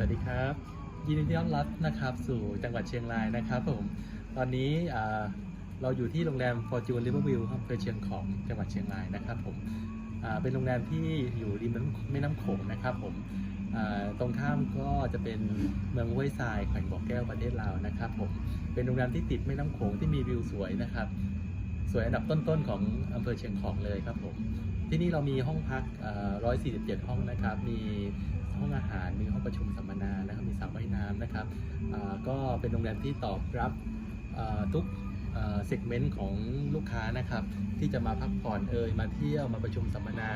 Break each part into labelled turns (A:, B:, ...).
A: สวัสดีครับ ยินดีต้อนรับนะครับสู่จังหวัดเชียงรายนะครับผม ตอนนี้เราอยู่ที่โรงแรม Fortune Riverview อำเภอเชียงของจังหวัดเชียงรายนะครับผมเป็นโรงแรมที่อยู่ริมแม่น้ำโขงนะครับผมตรงข้ามก็จะเป็นเมืองห้วยทรายแขวงบ่อแก้วประเทศลาวนะครับผมเป็นโรงแรมที่ติดแม่น้ำโขงที่มีวิวสวยนะครับ สวยอันดับต้นๆของอำเภอเชียงของเลยครับผมที่นี่เรามีห้องพัก 147 ห้องนะครับ มีห้องอาหาร มีห้องประชุมสัม นะครับก็เป็นโรงแรมที่ตอบรับทุกเซกเมนต์ของลูกค้านะครับ ที่จะมาพักผ่อนเอ่ยมาเที่ยวมาประชุมสัมมนา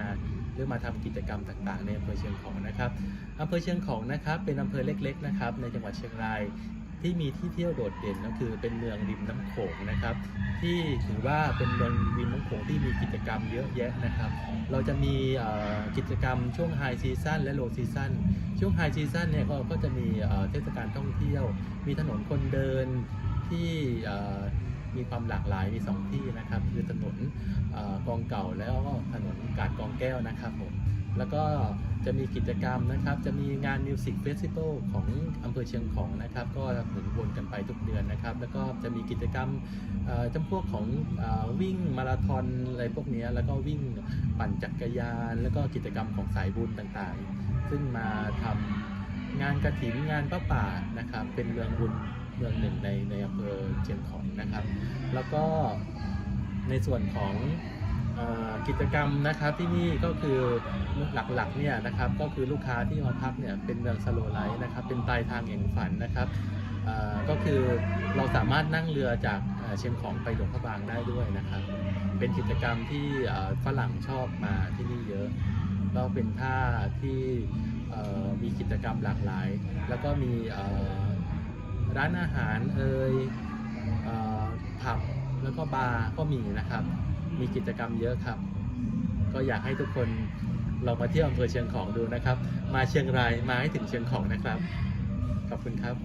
A: หรือมาทำกิจกรรมต่างๆ ในอำเภอเชียงของนะครับอำเภอเชียงของนะครับเป็นอำเภอเล็กๆนะครับในจังหวัดเชียงราย ที่มีที่เที่ยวโดดเด่นก็คือเป็นเมืองริมน้ำโขงนะครับ ที่ถือว่าเป็นเมืองริมน้ำโขงที่มีกิจกรรมเยอะแยะนะครับ เราจะมีกิจกรรมช่วงไฮซีซันและโลซีซันช่วงไฮซีซันเนี่ยก็จะมีเทศกาลท่องเที่ยว มีถนนคนเดินที่มีความหลากหลายมีสองที่นะครับ คือถนนอกองเก่าแล้วก็ถนนกาดกองแก้วนะครับผม แล้วก็จะมีกิจกรรมนะครับ จะมีงานมิวสิกเฟสติวัลของอำเภอเชียงของนะครับ ก็หมุนวนกันไปทุกเดือนนะครับ แล้วก็จะมีกิจกรรมจำพวกของอวิ่งมาราธอนอะไรพวกนี้ แล้วก็วิ่งปั่นจักรยาน แล้วก็กิจกรรมของสายบุญต่างๆ ซึ่งมาทำงานกระถิ่นงานพระป่านะครับ เป็นเมืองบุญเมืองหนึ่งในในอำเภอเชียงของนะครับ แล้วก็ในส่วนของ กิจกรรมนะครับที่นี่ก็คือหลักๆเนี่ยนะครับก็คือลูกค้าที่มาพักเนี่ยเป็นเมืองสโลไลท์นะครับเป็นปลายทางแห่งฝันนะครับก็คือเราสามารถนั่งเรือจากเชียงของไปหลวงพระบางได้ด้วยนะครับ เป็นกิจกรรมที่ฝรั่งชอบมาที่นี่เยอะแล้วเป็นท่าที่มีกิจกรรมหลากหลาย แล้วก็มีร้านอาหารเอ่ยผับแล้วก็บาร์ก็มีนะครับ มีกิจกรรมเยอะครับ ก็อยากให้ทุกคนลองมาเที่ยวอำเภอเชียงของดูนะครับ มาเชียงรายมาให้ถึงเชียงของนะครับ ขอบคุณครับ